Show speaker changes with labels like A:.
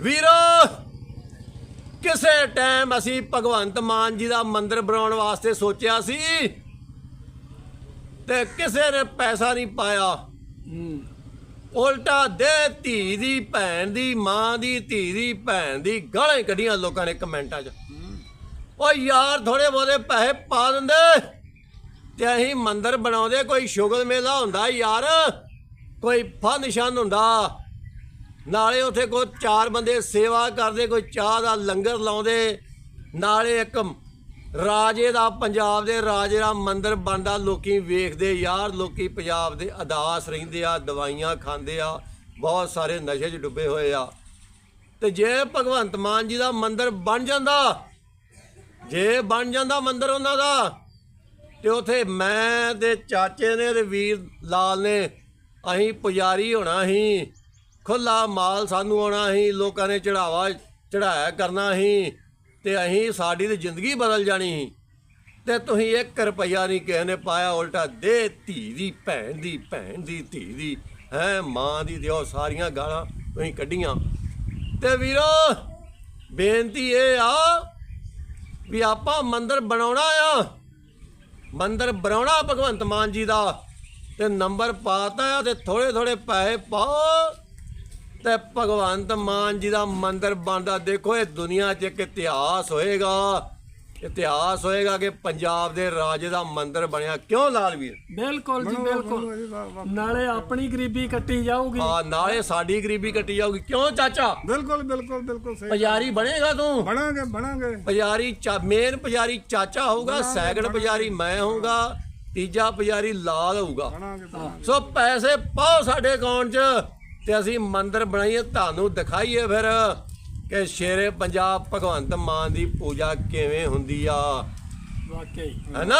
A: ਵੀਰੋ, ਕਿਸੇ ਟਾਈਮ ਅਸੀਂ ਭਗਵੰਤ ਮਾਨ ਜੀ ਦਾ ਮੰਦਿਰ ਬਣਾਉਣ ਵਾਸਤੇ ਸੋਚਿਆ ਸੀ ਤੇ ਕਿਸੇ ਨੇ ਪੈਸਾ ਨਹੀਂ ਪਾਇਆ। ਉਲਟਾ ਦੇ ਧੀ ਦੀ, ਭੈਣ ਦੀ, ਮਾਂ ਦੀ, ਧੀ ਦੀ, ਭੈਣ ਦੀ ਗਾਲਾਂ ਹੀ ਕੱਢੀਆਂ ਲੋਕਾਂ ਨੇ ਕਮੈਂਟਾਂ 'ਚ। ਓ ਯਾਰ ਥੋੜੇ ਬਹੁਤੇ ਪੈਸੇ ਪਾ ਦਿੰਦੇ ਤੇ ਅਸੀਂ ਮੰਦਿਰ ਬਣਾਉਂਦੇ, ਕੋਈ ਸ਼ੁਗਲ ਮੇਲਾ ਹੁੰਦਾ ਯਾਰ, ਕੋਈ ਫਨ ਫੰਕਸ਼ਨ ਹੁੰਦਾ। ਨਾਲੇ ਉੱਥੇ ਕੋਈ ਚਾਰ ਬੰਦੇ ਸੇਵਾ ਕਰਦੇ, ਕੋਈ ਚਾਹ ਦਾ ਲੰਗਰ ਲਾਉਂਦੇ। ਨਾਲੇ ਇੱਕ ਰਾਜੇ ਦਾ, ਪੰਜਾਬ ਦੇ ਰਾਜੇ ਦਾ ਮੰਦਿਰ ਬਣਦਾ, ਲੋਕੀ ਵੇਖਦੇ ਯਾਰ, ਲੋਕੀ ਪੰਜਾਬ ਦੇ ਅਦਾਸ ਰਹਿੰਦੇ ਆ, ਦਵਾਈਆਂ ਖਾਂਦੇ ਆ, ਬਹੁਤ ਸਾਰੇ ਨਸ਼ੇ 'ਚ ਡੁੱਬੇ ਹੋਏ ਆ। ਤੇ ਜੇ ਭਗਵੰਤ ਮਾਨ ਜੀ ਦਾ ਮੰਦਿਰ ਬਣ ਜਾਂਦਾ, ਜੇ ਬਣ ਜਾਂਦਾ ਮੰਦਿਰ ਉਹਨਾਂ ਦਾ, ਤੇ ਉਥੇ ਮੈਂ ਤੇ ਚਾਚੇ ਨੇ ਤੇ ਵੀਰ ਲਾਲ ਨੇ, ਅਸੀਂ ਪੁਜਾਰੀ ਹੋਣਾ ਸੀ। ਖੁੱਲਾ ਮਾਲ ਸਾਨੂੰ ਆਉਣਾ ਸੀ, ਲੋਕਾਂ ਨੇ ਚੜਾਵਾ ਚੜਾਇਆ ਕਰਨਾ ਸੀ ਤੇ ਅਸੀਂ ਸਾਡੀ ਤੇ ਜ਼ਿੰਦਗੀ ਬਦਲ ਜਾਣੀ ਸੀ। ਤੇ ਤੁਸੀਂ 1 ਰੁਪਈਆ ਨਹੀਂ ਕਿਸੇ ਨੇ ਪਾਇਆ, ਉਲਟਾ ਦੇ ਧੀ ਦੀ, ਭੈਣ ਦੀ ਭੈਣ ਦੀ, ਧੀ ਦੀ, ਹੈ, ਮਾਂ ਦੀ ਦਿਓ ਸਾਰੀਆਂ ਗਾਲਾਂ ਤੁਸੀਂ ਕੱਢੀਆਂ। ਤੇ ਵੀਰੋ, ਬੇਨਤੀ ਇਹ ਆ ਵੀ ਆਪਾਂ ਮੰਦਰ ਬਣਾਉਣਾ ਆ। ਮੰਦਰ ਬਣਾਉਣਾ ਭਗਵੰਤ ਮਾਨ ਜੀ ਦਾ ਤੇ ਨੰਬਰ ਪਾਤਾ ਆ ਤੇ ਥੋੜੇ ਥੋੜੇ ਪੈਸੇ ਪਾਓ। ਤੇ ਭਗਵੰਤ ਮਾਨ ਜੀ ਦਾ ਮੰਦਿਰ ਬਣਦਾ ਦੇਖੋ ਇਹ ਦੁਨੀਆ 'ਚ ਇੱਕ ਇਤਿਹਾਸ ਹੋਏਗਾ। ਇਤਿਹਾਸ ਹੋਏਗਾ ਕਿ ਪੰਜਾਬ ਦੇ ਰਾਜੇ ਦਾ ਮੰਦਿਰ ਬਣਿਆ ਕਿਉਂ ਲਾਲਵੀਰ
B: ਬਿਲਕੁਲ ਜੀ ਬਿਲਕੁਲ। ਨਾਲੇ ਆਪਣੀ ਗਰੀਬੀ ਕੱਟੀ ਜਾਊਗੀ।
A: ਆ ਨਾਲੇ ਸਾਡੀ ਗਰੀਬੀ ਕੱਟੀ ਜਾਊਗੀ। ਕਿਉਂ ਚਾਚਾ?
C: ਬਿਲਕੁਲ ਬਿਲਕੁਲ ਬਿਲਕੁਲ ਸਹੀ
A: ਪੁਜਾਰੀ ਬਣੇਗਾ ਤੂੰ?
C: ਬਣਾਂਗੇ ਬਣਾਂਗੇ।
A: ਪੁਜਾਰੀ ਮੇਨ ਪੁਜਾਰੀ ਚਾਚਾ ਹੋਊਗਾ ਸੈਕੰਡ ਪੁਜਾਰੀ ਮੈਂ ਹੋਊਗਾ ਤੀਜਾ ਪੁਜਾਰੀ ਲਾਲ ਹੋਊਗਾ। ਸੋ ਪੈਸੇ ਪਾਓ ਸਾਡੇ ਅਕਾਊਂਟ 'ਚ। ਤੇ ਅਸੀਂ ਮੰਦਿਰ ਬਣਾਈਏ ਤੁਹਾਨੂੰ ਦਿਖਾਈਏ ਫਿਰ ਕਿ ਸ਼ੇਰੇ ਪੰਜਾਬ ਭਗਵੰਤ ਮਾਨ ਦੀ ਪੂਜਾ ਕਿਵੇਂ ਹੁੰਦੀ ਆ।
B: ਵਾਕਈ।
A: ਹੈਨਾ